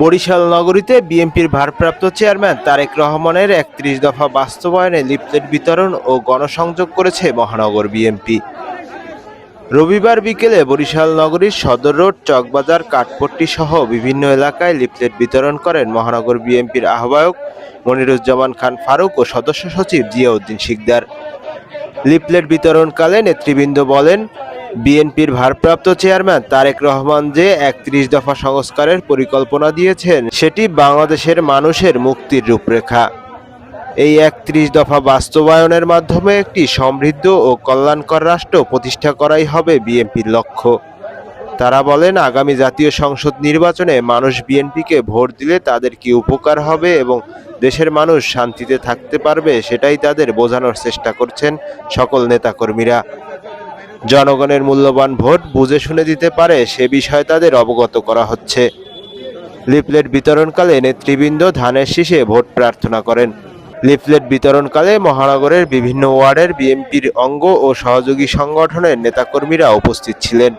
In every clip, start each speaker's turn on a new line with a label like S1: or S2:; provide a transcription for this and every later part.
S1: বরিশাল নগরীতে বিএনপির ভারপ্রাপ্ত চেয়ারম্যান তারেক রহমানের একত্রিশ দফা বাস্তবায়নে লিফলেট বিতরণ ও গণসংযোগ করেছে মহানগর বিএনপি। রবিবার বিকেলে বরিশাল নগরীর সদর রোড, চকবাজার, কাঠপট্টি সহ বিভিন্ন এলাকায় লিফলেট বিতরণ করেন মহানগর বিএনপির আহ্বায়ক মনিরুজ্জামান খান ফারুক ও সদস্য সচিব জিয়াউদ্দিন শিকদার। লিফলেট বিতরণকালে নেতৃবৃন্দ বলেন বিএনপির ভারপ্রাপ্ত চেয়ারম্যান তারেক রহমান যে একত্রিশ দফা সংস্কারের পরিকল্পনা দিয়েছেন, সেটি বাংলাদেশের মানুষের মুক্তির রূপরেখা। এই একত্রিশ দফা বাস্তবায়নের মাধ্যমে একটি সমৃদ্ধ ও কল্যাণকর রাষ্ট্র প্রতিষ্ঠা করাই হবে বিএনপির লক্ষ্য। তারা বলেন, আগামী জাতীয় সংসদ নির্বাচনে মানুষ বিএনপিকে ভোট দিলে তাদের কি উপকার হবে এবং দেশের মানুষ শান্তিতে থাকতে পারবে, সেটাই তাদের বোঝানোর চেষ্টা করছেন সকল নেতাকর্মীরা। জনগণের মূল্যবান ভোট বুঝে শুনে দিতে পারে সে বিষয়ে তাদের অবগত করা হচ্ছে। লিফলেট বিতরণকালে নেতৃবৃন্দ ধানের শীষে ভোট প্রার্থনা করেন। লিফলেট বিতরণকালে মহানগরের বিভিন্ন ওয়ার্ডের বিএনপির অঙ্গ ও সহযোগী সংগঠনের নেতাকর্মীরা উপস্থিত ছিলেন।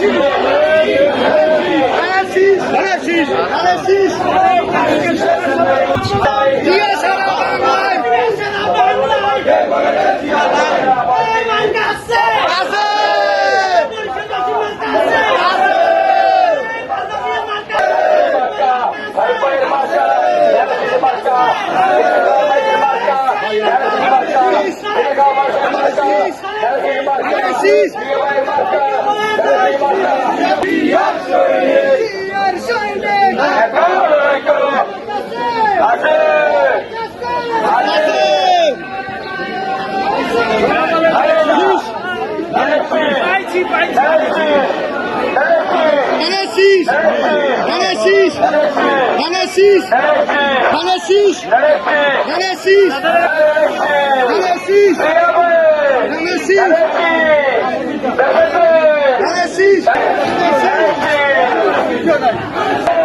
S2: Assis! Assis! Assis! Genesis! Genesis! Genesis! Genesis! Genesis! Genesis! Genesis! Thank you.